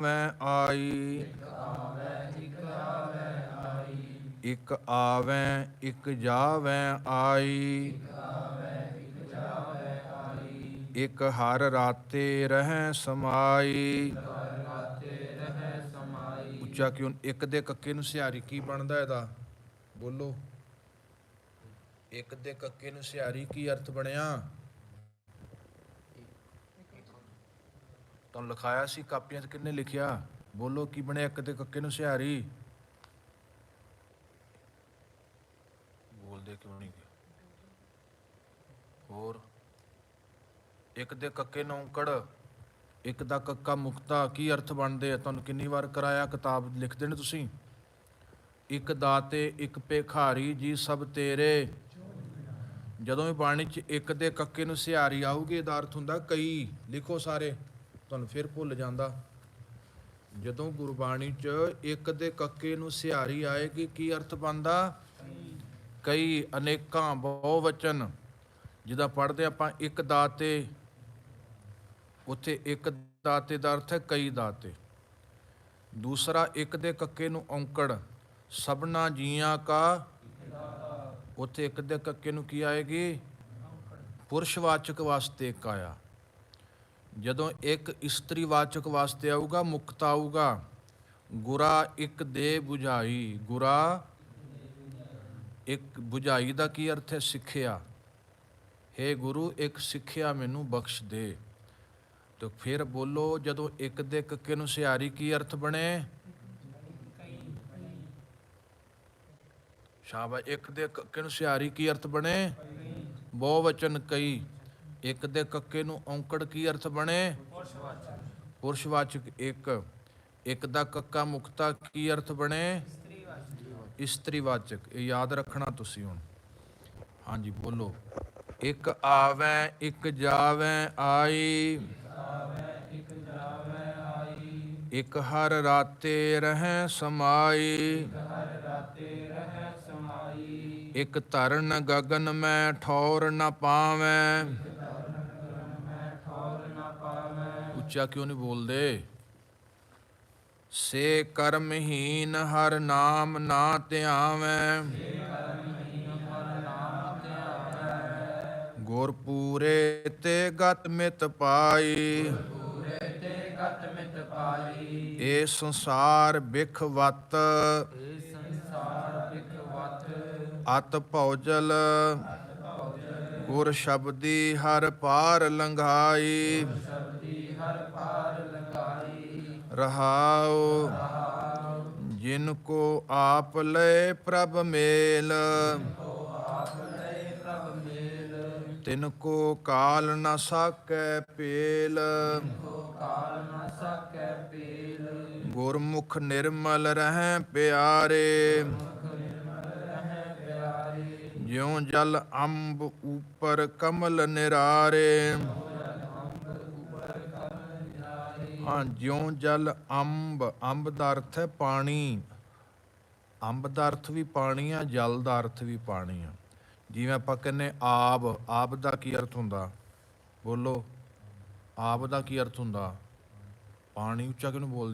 ਮੈਂ ਆਈ। ਇੱਕ ਆਵੈ, ਇੱਕ ਜਾਵੈ ਆਈ। ਇਕ ਹਰ ਰਾਤੇ ਰਹਿ ਸਮਾਈ। ਉੱਚਾ ਕਿਉਂ, ਇੱਕ ਦੇ ਕੱਕੇ ਨੂੰ ਸਿਹਾਰੀ ਕੀ ਬਣਦਾ ਇਹਦਾ? ਬੋਲੋ। ਇੱਕ ਦੇ ਕੱਕੇ ਨੂੰ ਸਿਹਾਰੀ ਕੀ ਅਰਥ ਬਣਿਆ? ਤੁਹਾਨੂੰ ਲਿਖਾਇਆ ਸੀ, ਕਾਪੀਆਂ 'ਚ ਕਿੰਨੇ ਲਿਖਿਆ? ਬੋਲੋ ਕੀ ਬਣਿਆ ਇੱਕ ਦੇ ਕੱਕੇ ਨੂੰ ਸਿਹਾਰੀ? ਬੋਲਦੇ ਕਿਉਂ ਨਹੀਂ ਹੋਰ? ਇੱਕ ਦੇ ਕੱਕੇ ਨੂੰ ਔਂਕੜ, ਇੱਕ ਦਾ ਕੱਕਾ ਮੁਕਤਾ, ਕੀ ਅਰਥ ਬਣਦੇ ਆ? ਤੁਹਾਨੂੰ ਕਿੰਨੀ ਵਾਰ ਕਰਾਇਆ ਕਿਤਾਬ ਲਿਖਦੇ ਨੇ ਤੁਸੀਂ? ਇੱਕ ਦਾਤੇ ਇੱਕ ਭੇਖਾਰੀ, ਜੀ ਸਭ ਤੇਰੇ। ਜਦੋਂ ਵੀ ਬਾਣੀ 'ਚ ਇੱਕ ਦੇ ਕੱਕੇ ਨੂੰ ਸਿਹਾਰੀ ਆਊਗੀ, ਇਹਦਾ ਅਰਥ ਹੁੰਦਾ ਕਈ। ਲਿਖੋ ਸਾਰੇ। ਤੁਹਾਨੂੰ ਫਿਰ ਭੁੱਲ ਜਾਂਦਾ। ਜਦੋਂ ਗੁਰਬਾਣੀ 'ਚ ਇੱਕ ਦੇ ਕੱਕੇ ਨੂੰ ਸਿਹਾਰੀ ਆਏਗੀ ਕੀ ਅਰਥ ਬਣਦਾ? ਕਈ ਅਨੇਕਾਂ ਬਹੁ ਵਚਨ ਜਿਹਦਾ ਪੜ੍ਹਦੇ ਆਪਾਂ ਇੱਕ ਦਾਤੇ। ਉੱਥੇ ਇੱਕ ਦਾਤੇ ਦਾ ਅਰਥ ਹੈ ਕਈ ਦਾਤੇ। ਦੂਸਰਾ, ਇੱਕ ਦੇ ਕੱਕੇ ਨੂੰ ਔਂਕੜ, ਸਭਨਾ ਜੀਆਂ ਕਾ। ਉੱਥੇ ਇੱਕ ਦੇ ਕੱਕੇ ਨੂੰ ਕੀ ਆਏਗੀ? ਪੁਰਸ਼ਵਾਚਕ ਵਾਸਤੇ ਇੱਕ ਆਇਆ। ਜਦੋਂ ਇੱਕ ਇਸਤਰੀ ਵਾਚਕ ਵਾਸਤੇ ਆਊਗਾ, ਮੁਕਤ ਆਊਗਾ। ਗੁਰਾ ਇੱਕ ਦੇ ਬੁਝਾਈ। ਗੁਰਾ ਇੱਕ ਬੁਝਾਈ ਦਾ ਕੀ ਅਰਥ ਹੈ? ਸਿੱਖਿਆ। हे ਗੁਰੂ, ਇੱਕ ਸਿੱਖਿਆ ਮੈਨੂੰ ਬਖਸ਼ ਦੇ। ਤੋ ਫਿਰ ਬੋਲੋ, ਜਦੋਂ ਇੱਕ ਦੇ ਕੱਕੇ ਨੂੰ ਸਿਆਰੀ ਕੀ ਅਰਥ ਬਣੇ? ਸ਼ਾਬਾ ਇੱਕ ਦੇ ਕੱਕੇ ਨੂੰ ਸਿਆਰੀ ਕੀ ਅਰਥ ਬਣੇ? ਬਹੁ ਵਚਨ ਕਈ। ਇੱਕ ਦੇ ਕੱਕੇ ਨੂੰ ਔਂਕੜ ਕੀ ਅਰਥ ਬਣੇ? ਪੁਰਸ਼ਵਾਚਕ। ਇੱਕ। ਇੱਕ ਦਾ ਕੱਕਾ ਮੁਕਤਾ ਕੀ ਅਰਥ ਬਣੇ? ਇਸਤਰੀਵਾਚਕ। ਇਹ ਯਾਦ ਰੱਖਣਾ ਤੁਸੀਂ ਹੁਣ। ਹਾਂਜੀ, ਬੋਲੋ। ਇੱਕ ਆਵੈ, ਇੱਕ ਜਾਵੈ, ਆਈ। ਇਕ ਹਰ ਰਾਤੇ ਰਹਿ ਸਮਾਈ। ਇੱਕ ਧਰਨ ਗਗਨ ਮੈਂ ਠੌਰ ਨ ਪਾਵੈ। ਉੱਚਾ ਕਿਉਂ ਨਹੀਂ ਬੋਲਦੇ? ਸੇ ਕਰਮਹੀਨ ਹਰ ਨਾਮ ਨਾ ਧਿਆਵੈ। ਗੁਰ ਪੂਰੇ ਤੇ ਗਤ ਮਿਤ ਪਾਈ। ਇਹ ਸੰਸਾਰ ਬਿਖ ਵਤ। ਅਤ ਭੌਜਲ ਗੁਰ ਸ਼ਬਦੀ ਹਰ ਪਾਰ ਲੰਘਾਈ। ਰਹਾਉ ਜਿਨ ਕੋ ਆਪ ਲੈ ਪ੍ਰਭ ਮੇਲ। ਤਿਨ ਕੋ ਕਾਲ ਨ ਸਾਕੈ ਪੇਲ। ਗੁਰਮੁਖ ਨਿਰਮਲ ਰਹਿ ਪਿਆਰੇ। ਜਿਉ ਜਲ ਅੰਬ ਉਪਰ ਕਮਲ ਨਿਰਾਰੇ। ਹਾਂ, ਜਿਉ ਜਲ ਅੰਬ ਅੰਬ ਦਾ ਅਰਥ ਹੈ ਪਾਣੀ। ਅੰਬ ਦਾ ਅਰਥ ਵੀ ਪਾਣੀ ਆ, ਜਲ ਦਾ ਅਰਥ ਵੀ ਪਾਣੀ ਆ। ਜਿਵੇਂ ਆਪਾਂ ਕਹਿੰਨੇ ਆਬ ਆਬ ਦਾ ਕੀ ਅਰਥ ਹੁੰਦਾ? ਬੋਲੋ। ਆਬ ਦਾ ਕੀ ਅਰਥ ਹੁੰਦਾ? ਪਾਣੀ ਉੱਚਾ ਕਿਉਂ ਬੋਲਦੇ